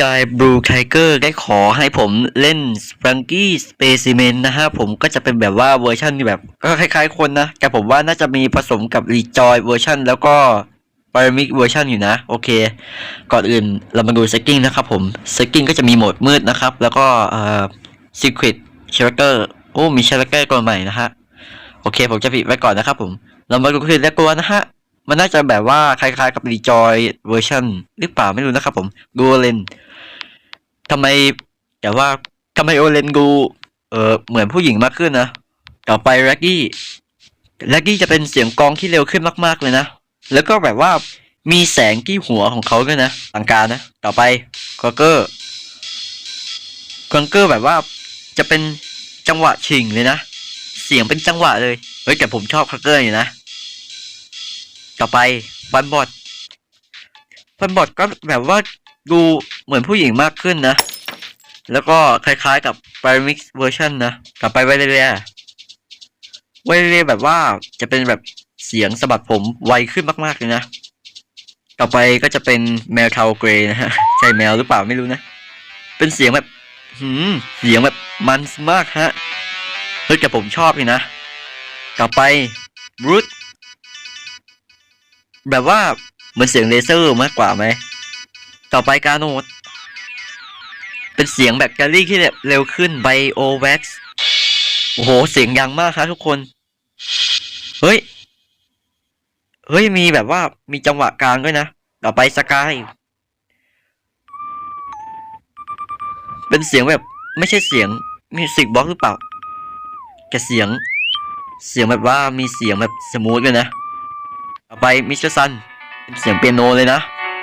ยายบลูไทเกอร์ได้ขอให้ผมเล่นสปังกี้สเปซิเมนนะฮะผมก็จะเป็นแบบว่าเวอร์ชันที่แบบก็คล้ายๆคนนะ แต่ผมว่าน่าจะมีผสมกับรีจอยเวอร์ชันแล้วก็ปารามิกเวอร์ชันอยู่นะ โอเค ก่อนอื่นเรามาดูสกิ้งนะครับผมสกิ้งก็จะมีโหมดมืดนะครับ แล้วก็เอ่อ Secret Character โอ้มี Character ตัวใหม่นะฮะโอเค ผมจะปิดไว้ก่อนนะครับผมเรามาดูคลิปแรกตัวนะฮะมันน่าจะแบบว่าคล้ายๆกับ Rejoy เวอร์ชันหรือเปล่าไม่รู้นะครับผมดูเลน ทำไมแต่ว่าทำไมโอเลนดูเออเหมือนผู้หญิงมากขึ้นนะ ต่อไปแร็กกี้แร็กกี้จะเป็นเสียงกองที่เร็วขึ้นมาก ๆเลยนะ แล้วก็แบบว่ามีแสงที่หัวของเขาด้วยนะต่างการนะ ต่อไปคอเกอร์คอเกอร์แบบว่าจะเป็นจังหวะชิงเลยนะ เสียงเป็นจังหวะเลย เฮ้ยแต่ผมชอบคอเกอร์อยู่นะ ต่อไปฟันบอดฟันบอดก็แบบว่าดู เหมือนผู้หญิงมากขึ้นนะ แล้วก็คล้ายๆกับ p y r a m i x version นะต่อไปไวเรียไวเรียแบบว่าจะเป็นแบบเสียงสะบัดผมไวขึ้นมากๆเลยนะ ต่อไปก็จะเป็นแมวเทาเกรย์นะฮะใช่แมวหรือเปล่าไม่รู้นะ เป็นเสียงแบบหืมเสียงแบบมันมากฮะเฮ้ยแต่ผมชอบเลยนะ ต่อไปรูทแบบว่าเหมือนเสียงเลเซอร์มากกว่าไหม ต่อไปกาโนด เป็นเสียงแบบแกลลี่ที่แบบเร็วขึ้นไบโอแว็กซ์โอ้โห เสียงยังมากครับทุกคน เฮ้ย เฮ้ย มีแบบว่ามีจังหวะกลางด้วยนะ ต่อไปสกาย เป็นเสียงแบบไม่ใช่เสียงมิวสิกบ็อกหรือเปล่าแต่เสียง เสียงแบบว่ามีเสียงแบบสมูทเลยนะ ต่อไปมิสเตอร์ซันเป็นเสียงเปียโนเลยนะ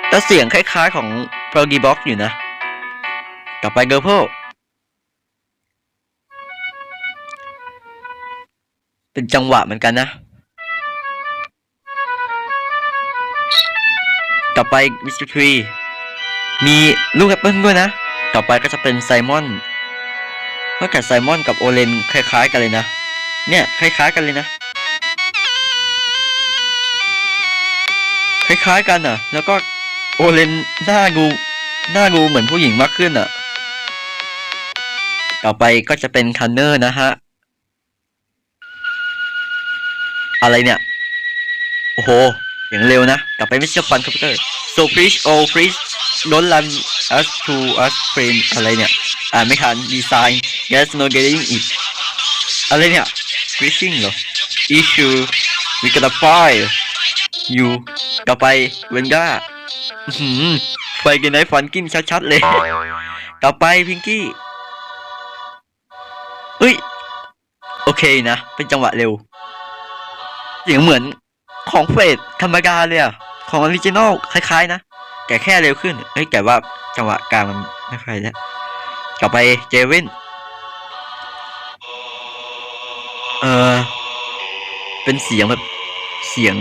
แต่เสียงคล้ายๆของ p r o g y Box อยู่นะ ต่อไปเก r ร์ p เป็นจังหวะเหมือนกันนะ ต่อไปมิสเตอร์ทรีมีลูกแอปเปิลด้วยนะ ต่อไปก็จะเป็นไซมอนเมื่อกับไซมอนกับโอเลนคล้ายๆกันเลยนะ เนี่ยคล้ายๆกันเลยนะ คล้ายๆกันอะ แล้วก็โอเลนหน้างูหน้างูเหมือนผู้หญิงมากขึ้นอะ ต่อไปก็จะเป็นคันเนอร์นะฮะ อะไรเนี่ย โอ้โห อย่างเร็วนะต่อไปไม่ใช่ฟันคอมพิวเตอร์ so please oh please don't run us to us friend อะไรเนี่ย อ่านไม่ทัน design yes no getting it อะไรเนี่ย fishing เหรอ issue we gotta fire you ต่อไปเวนก้าไฟกันไนฟันกินชัดๆเลย ต่อไปพิงกี้ โอเคนะ เป็นจังหวะเร็วเสียงเหมือนของเฟสธรรมดาเลยอะของออริจินอลคล้ายๆนะแต่แค่เร็วขึ้นเฮ้ยแต่ว่าจังหวะกลางมันไม่ค่อยนะต่อไปเจวินเออเป็นเสียงแบบเสียง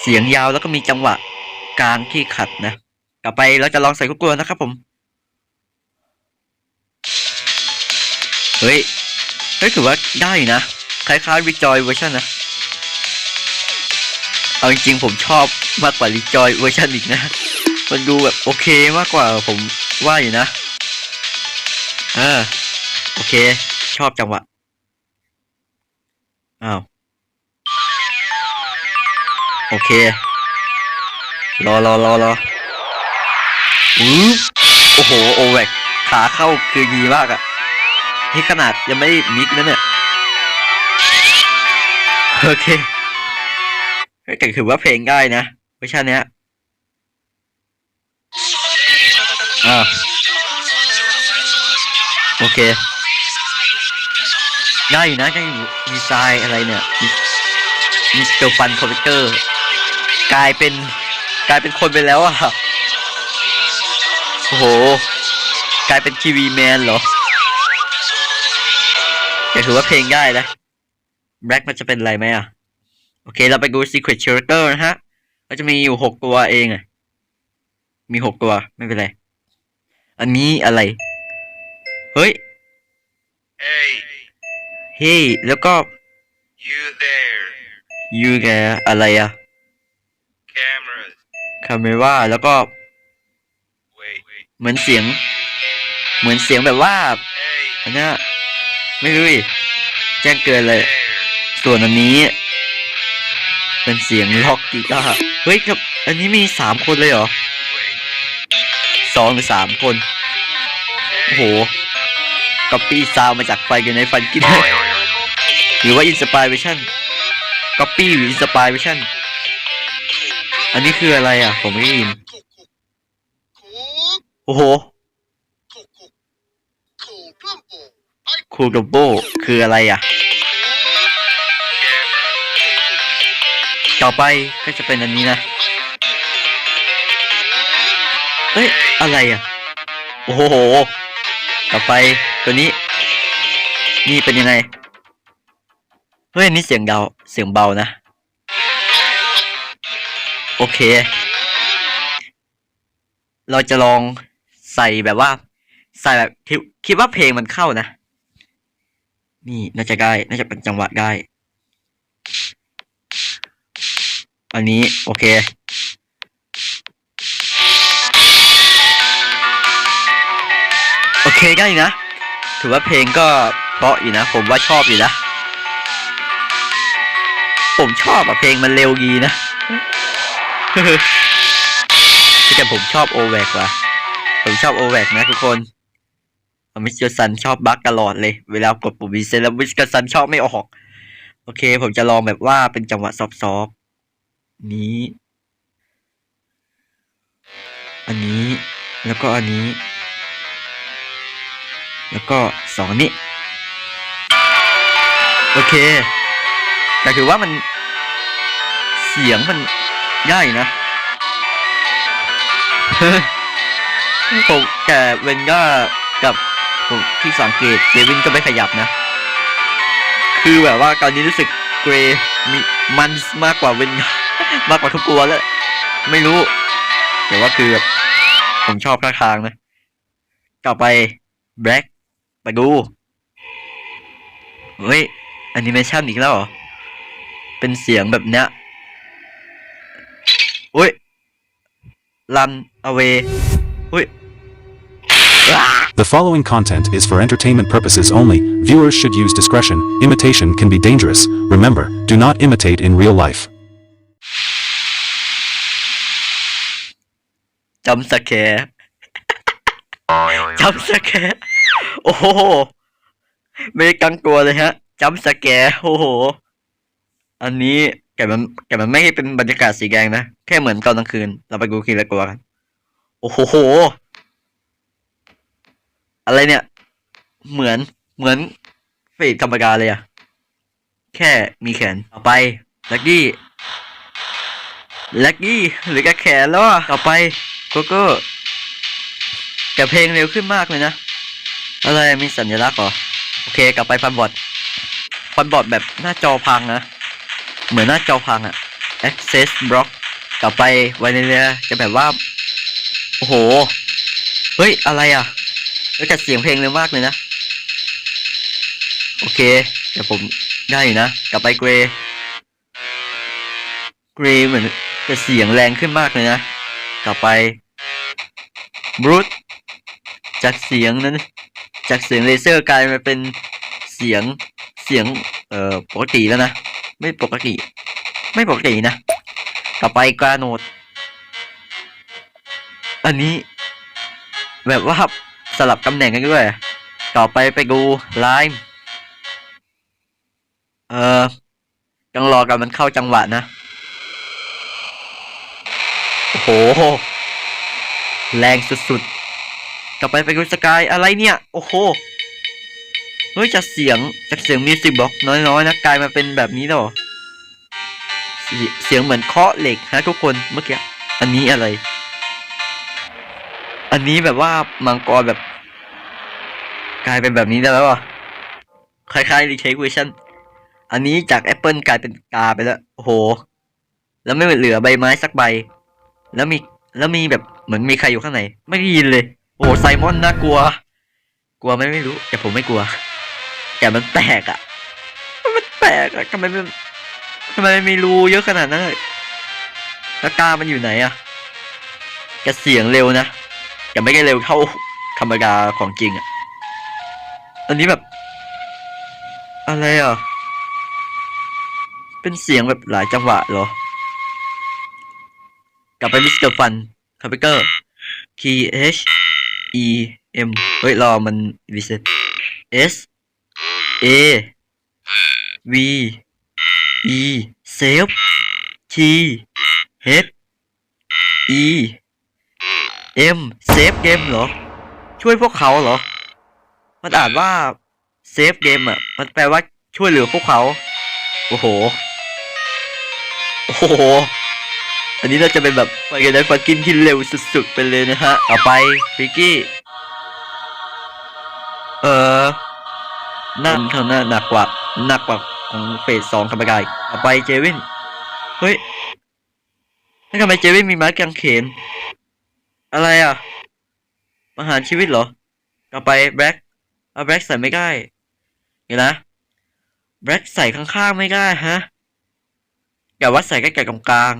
เสียงยาวแล้วก็มีจังหวะกลางที่ขัดนะต่อไปเราจะลองใส่กุ๊กลัวนะครับผม เฮ้ย เฮ้ยถือว่าได้นะ คล้ายๆ Rejoy เวอร์ชันนะ เอาจริงๆผมชอบมากกว่า Rejoy เวอร์ชันอีกนะ มันดูแบบโอเคมากกว่าผมว่าอยู่นะเออโอเค ชอบจังหวะ อ้าว โอเค รอรอรอรออือโอ้โห โอเวกขาเข้าคือดีมากอะ นี่ขนาดยังไม่มิกนะเนี่ย โอเคแต่ถือว่าเพลงได้นะเวอร์ชันเนี้ยอ่าโอเคได้อยู่นะได้อยู่ดีไซน์อะไรเนี่ยมิสเตอร์ฟันคอมพิวเตอร์ กลายเป็นกลายเป็นคนไปแล้วอะ โอ้โห กลายเป็นทีวีแมนเหรอ แต่ถือว่าเพลงได้นะแบล็กมันจะเป็นอะไรไหมอะ โอเค เราไปดู Secret Character นะฮะ ก็จะมีอยู่หกตัวเองอะ มีหกตัว ไม่เป็นไร อันนี้อะไร เฮ้ย Hey, เฮ้ยแล้วก็ you there. ยูแกอะไรอะ Cameras. คาเมว่าแล้วก็ Wait เหมือนเสียง เหมือนเสียงแบบว่า Hey อันเนี้ย ไม่รู้ดิแจ้งเกินเลย ส่วนอันนี้ เป็นเสียงล็อกกีตาร์เฮ้ยกับอันนี้มีสามคนเลยเหรอสองหรือสามคน โอ้โหก๊อปปี้ซาวมาจากไฟกันในฟันกินหรือว่าอินสป r เ t ชั่นก๊อปปี้หรืออินสป r เ t ชั่นอันนี้คืออะไรอะ ผมไม่ได้ยิน โอ้โห คูลดับโบคืออะไรอะ ต่อไปก็จะเป็นอันนี้นะ เฮ้ย อะไรอะ โอ้โห ต่อไปตัวนี้ นี่เป็นยังไง เฮ้ย นี่เสียงเดาเสียงเบานะ โอเค เราจะลองใส่แบบว่า ใส่แบบคิดว่าเพลงมันเข้านะ นี่น่าจะได้ น่าจะเป็นจังหวะได้ อันนี้ โอเค โอเคได้นะ ถือว่าเพลงก็เพราะอยู่นะ ผมว่าชอบอยู่นะ ผมชอบอะเพลงมันเร็วดีนะแต่ผมชอบโอแวกว่ะผมชอบโอแวกนะทุกคน มิสเตอร์ซันชอบบั๊กตลอดเลย เวลากดปุ่มรีเซ็ตแล้วมิสเตอร์ซันชอบไม่ออก โอเค ผมจะลองแบบว่าเป็นจังหวะซอฟๆนี้ อันนี้ แล้วก็อันนี้ แล้วก็สองนนี้ โอเค แต่ถือว่ามันเสียงมันได้นะผมแต่เวนก็กับ ผมที่สังเกตเดวินก็ไม่ขยับนะ คือแบบว่าตอนนี้รู้สึกเกรมีมันมากกว่าเวนมากกว่าทุกตัวแล้ว ไม่รู้ แต่ว่าคือแบบผมชอบท่าทางนะ ต่อไปแบล็กไปดู เฮ้ยแอนิเมชันอีกแล้วเหรอ เป็นเสียงแบบเนี้ยอุ้ย run away อุ้ย The following content is for entertainment purposes only. Viewers should use discretion. Imitation can be dangerous. Remember, do not imitate in real life. จำสแคร์จำสแคร์โอ้โห ไม่ได้กังตัวเลยฮะจำสแกร์โอ้โห อันนี้แต่มันแต่มันไม่ได้เป็นบรรยากาศสีแดงนะ แค่เหมือนตอนกลางคืน เราไปดูคีละกลัวกัน โอ้โห อะไรเนี่ย เหมือนเหมือนเฟดธรรมดาเลยอะแค่มีแขนต่อไปลักกี้ลักกี้หรือแกแขนแล้วอะต่อไปโกโก้แต่เพลงเร็วขึ้นมากเลยนะอะไรมีสัญลักษณ์เหรอโอเคกลับไปฟันบอดฟันบอดแบบหน้าจอพังนะเหมือนหน้าจอพังอะ access block ต่อไปไวเนเลียจะแบบว่า โอ้โห เฮ้ย อะไรอะ แล้วแต่เสียงเพลงเร็วมากเลยนะ โอเค เดี๋ยวผมได้อยู่นะ กลับไปเกรย์เกรย์เหมือนจะเสียงแรงขึ้นมากเลยนะ กลับไปบรูทจากเสียงนั้น จากเสียงเลเซอร์กลายมาเป็นเสียงเสียงเอ่อปกติแล้วนะ ไม่ปกติ ไม่ปกตินะ ต่อไปกราโนด อันนี้ แบบว่า สลับตำแหน่งกันด้วย ต่อไปไปดูไลม์เออต้องรอกันมันเข้าจังหวะนะ โอ้โห แรงสุดๆ ต่อไปไปดูสกายอะไรเนี่ย โอ้โห เฮ้ยจากเสียงจากเสียงมิวสิกบล็อกน้อยๆนะกลายมาเป็นแบบนี้หรอ เสียเสียงเหมือนเคาะเหล็กฮะทุกคนเมื่อกี้ อันนี้อะไร อันนี้แบบว่ามังกรแบบ กลายเป็นแบบนี้ได้แล้วอะคล้ายๆรีเชคเวชั่นอันนี้จากแอปเปิลกลายเป็นกาไปแล้วโอ้โห แล้วไม่เหลือใบไม้สักใบ แล้วมีแล้วมีแบบเหมือนมีใครอยู่ข้างในไม่ได้ยินเลย โอ้โหไซมอนน่ากลัว กลัวไหมไม่รู้ แต่ผมไม่กลัว แต่มันแปลกอะมันแปลกอะทำไมมันทำไมมันมีรูเยอะขนาดนั้นเลยแล้วกามันอยู่ไหนอะแกเสียงเร็วนะ แต่ไม่ได้เร็วเท่าธรรมดาของจริงอะ อันนี้แบบ อะไรอะ เป็นเสียงแบบหลายจังหวะเหรอ กลับไปมิสเตอร์ฟันคอมพิเตอร์ K H E M เฮ้ย รอมันรีเซ็ต S A V E save T H E M save game เหรอ ช่วยพวกเขาเหรอ มันอ่านว่า save game อะ มันแปลว่าช่วยเหลือพวกเขา โอ้โห โอ้โห อันนี้น่าจะเป็นแบบไฟกันได้ฟักกินที่เร็วสุดๆไปเลยนะฮะต่อไปฟิกกี้ เออหน้าเท่าหน้าหนักกว่าหนักกว่าของเฟสสองธรรมกายต่อไปเจวิน เฮ้ยทำไมเจวินมีไม้กางเขน อะไรอะประหารชีวิตเหรอต่อไปแบล็กเอาแบล็กใส่ไม่ได้เดี๋ยวนะแบล็กใส่ข้างๆไม่ได้ฮะแต่ว่าใส่ใกล้ๆตรงกลาง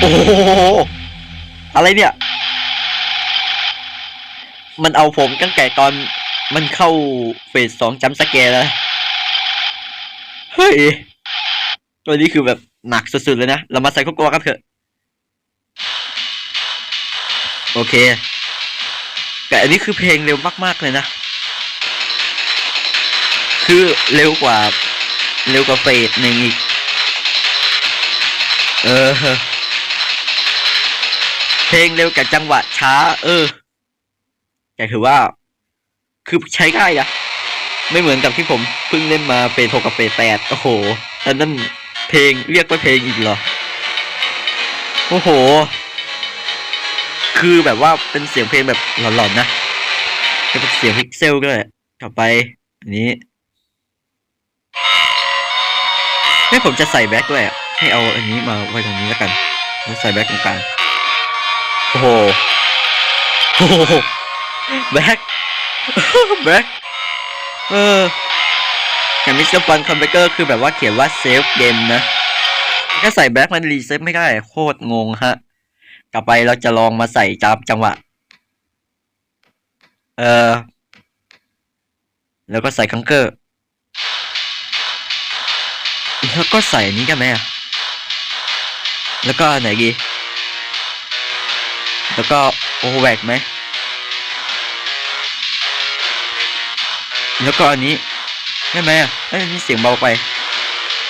โอ้โหอะไรเนี่ย มันเอาผมตั้งแต่ตอนมันเข้าเฟสสองจำสแกแล้วเฮ้ยตัวนี้คือแบบหนักสุดๆเลยนะ เรามาใส่ข้อกลัวกันเถอะ โอเค แต่อันนี้คือเพลงเร็วมากๆเลยนะ คือเร็วกว่า เร็วกว่าเฟสหนึ่งอีก เออ เพลงเร็วกับจังหวะช้า เออ แต่ถือว่า คือใช้ได้อะไม่เหมือนกับที่ผมเพิ่งเล่นมาเฟสหกกับเฟสแปดโอ้โหอันนั้นเพลงเรียกว่าเพลงอีกเหรอ โอ้โห คือแบบว่าเป็นเสียงเพลงแบบหลอนๆนะเป็นเสียงพิกเซลด้วยต่อไป อันนี้ให้ผมจะใส่แบ็คด้วยให้เอาอันนี้มาไว้ตรงนี้แล้วกัน แล้วใส่แบ็คตรงกลางโอ้โหโอ้โหแบ็คแบ็คเออแต่มิสเตอร์ฟันคอมพิวเตอร์คือแบบว่าเขียนว่าเซฟเกมนะถ้าใส่แบ็คมันรีเซ็ตไม่ได้โคตรงงฮะ ต่อไปเราจะลองมาใส่จับจังหวะ เออ แล้วก็ใส่คังเกอร์ แล้วก็ใส่อันนี้กันไหมอะแล้วก็ไหนดี แล้วก็โอแวกไหม แล้วก็อันนี้ได้ไหมอะเอ้ยอันนี้เสียงเบาไป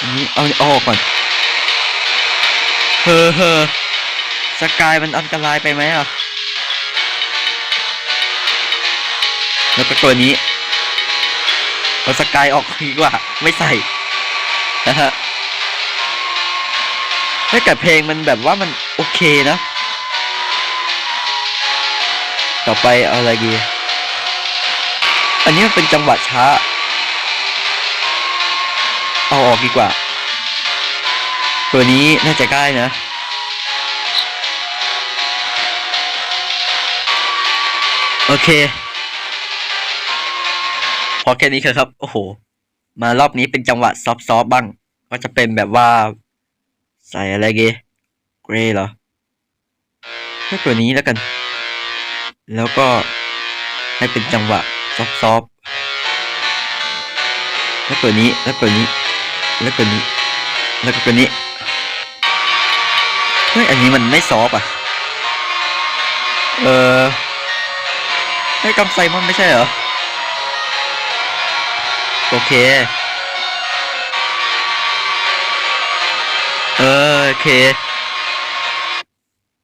อันนี้เอาเอาออกก่อน เฮ้อเฮ้อ กายมันอันตรายไปไหมอะ แล้วก็ตัวนี้เอาสกายออกดีกว่า ไม่ใส่นะฮะถ้าเกิดเพลงมันแบบว่ามันโอเคนะ ต่อไปเอาอะไรดี อันนี้มันเป็นจังหวะช้า เอาออกดีกว่า ตัวนี้น่าจะใกล้นะ อเค พอแค่นี้เถอครับ โอ้โห มารอบนี้เป็นจังหวะซอฟต์ๆบ้าง ก็จะเป็นแบบว่า ใส่อะไรเกเกรย์เหรอแค่ตัวนี้แล้วกัน แล้วก็ให้เป็นจังหวะซอฟต์ๆแล้วตัวนี้ แล้วตัวนี้ แล้วตัวนี้ แล้วก็ตัวนี้ เฮ้ย อันนี้มันไม่ซอฟอะ เออ ให้กำไซมอนไม่ใช่เหรอ โอเค เออโอเค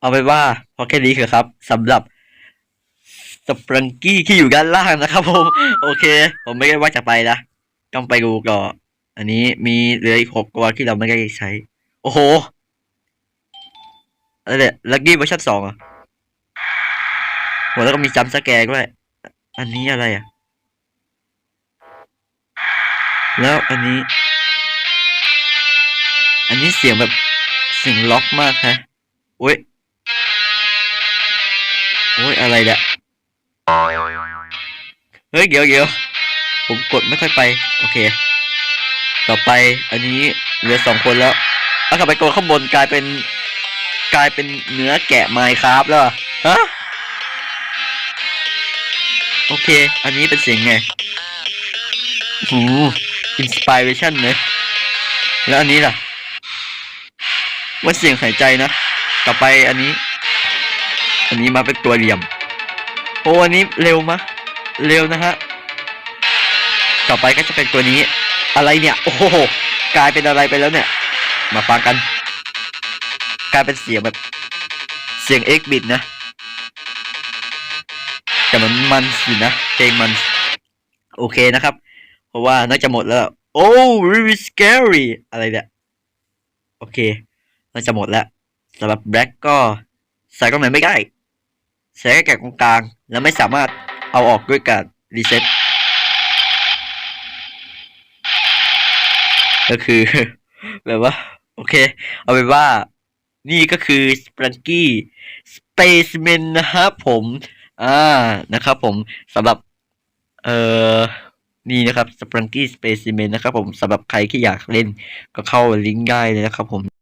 เอาไปว่าพอแค่นี้เถอะครับสำหรับสปรังกี้ที่อยู่ด้านล่างนะครับผม โอเค ผมไม่ได้ว่าจะไปนะต้องไปดูก่อน อันนี้มีเหลืออีกหกตัวที่เราไม่ได้ใช้ โอ้โหอะไรเนี่ยลักกี้เวอร์ชันสองอะ โหแล้วก็มีจัมสแกร์ด้วย อันนี้อะไรอะ แล้วอันนี้ อันนี้เสียงแบบเสียงล็อกมากฮะโอ้ยโอ้ยอะไรเนี่ยเฮ้ยเดี๋ยวเดี๋ยวผมกดไม่ค่อยไป โอเค ต่อไปอันนี้เหลือสองคนแล้วเอากลับไปกดข้างบนกลายเป็น กลายเป็นเนื้อแกะไมค์ครับแล้วอฮะ โอเค อันนี้เป็นเสียงไงหูอินสปิเรชันเลย แล้วอันนี้ล่ะ ว่าเสียงหายใจนะ ต่อไปอันนี้ อันนี้มาเป็นตัวเหลี่ยม โอ้อันนี้เร็วมะ เร็วนะฮะ ต่อไปก็จะเป็นตัวนี้ อะไรเนี่ย โอ้โห กลายเป็นอะไรไปแล้วเนี่ย มาฟังกัน กลายเป็นเสียงแบบ เสียง X bit นะ แต่มันมันสินะเพลงมัน โอเคนะครับ เพราะว่าน่าจะหมดแล้ว โอ้ really scary อะไรเนี่ยโอเค น่าจะหมดแล้วสำหรับ black ก็ใส่ตรงไหนไม่ได้ใส่แค่แกะตรงกลาง แล้วไม่สามารถเอาออกด้วยการรีเซ็ตก็คือแบบว่า โอเค เอาเป็นว่า นี่ก็คือ s p r u n k y Spaceman นะครับผม อ่านะครับผมสำหรับเอ่อนี่นะครับ s p r u n k y Specimen นะครับผมสำหรับใครที่อยากเล่นก็เข้าลิงก์ได้เลยนะครับผม